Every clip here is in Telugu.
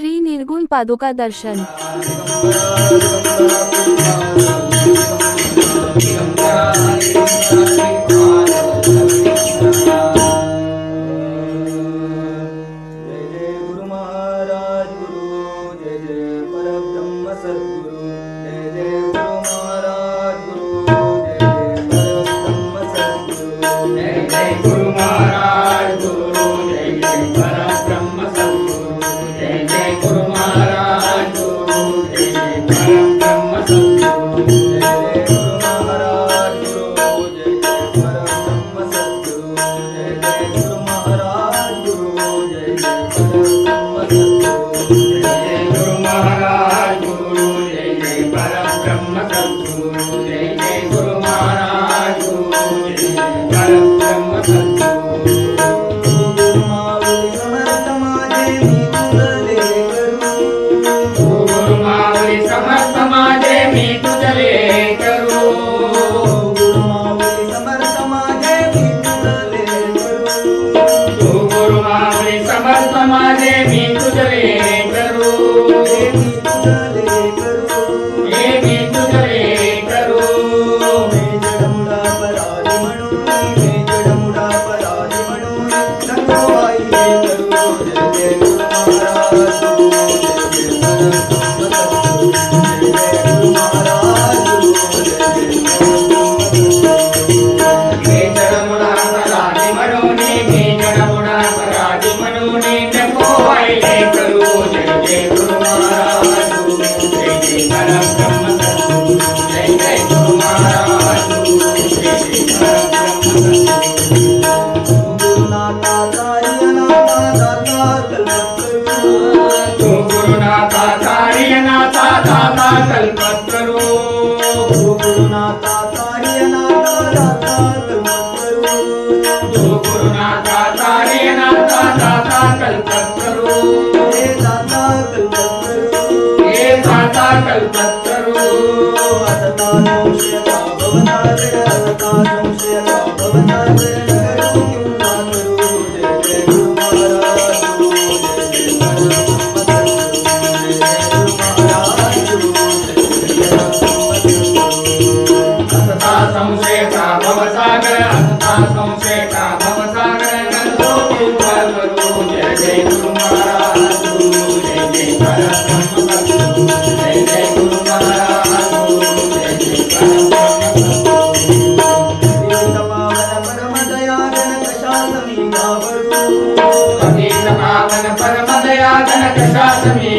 श्री निर्गुण पादुका दर्शन। जय जय गुरु महाराज गुरु जय जय सत्य। Adana, Shiva, Adana, Shiva, Adana, Shiva, Adana, Shiva, Adana,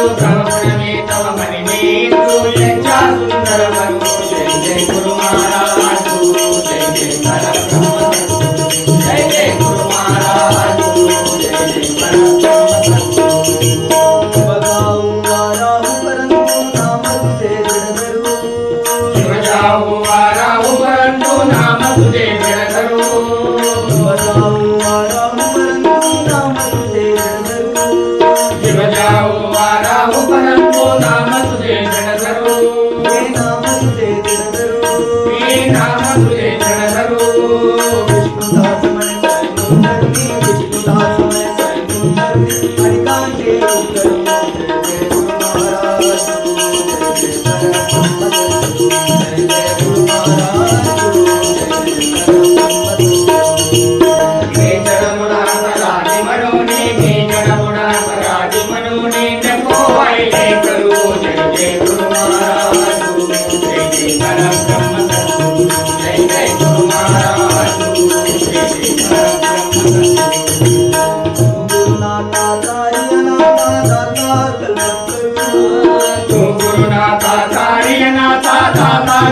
Oh.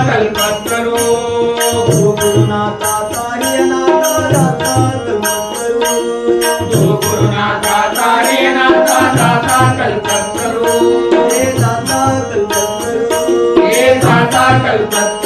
కల్పత్రరు Gurunatha కార్యనాథ కల్పత్రరు Gurunatha కార్యనాథ కల్పత్రరు ఏ దాత కల్పత్రరు ఏ దాత కల్పత్రరు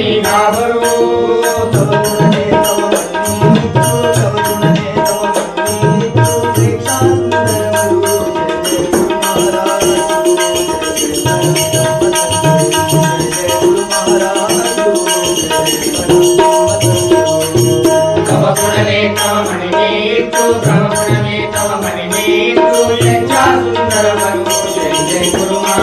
సర్వమే తమ మణి నేను లజ్జా సుందర మను జయ జయ గురుమా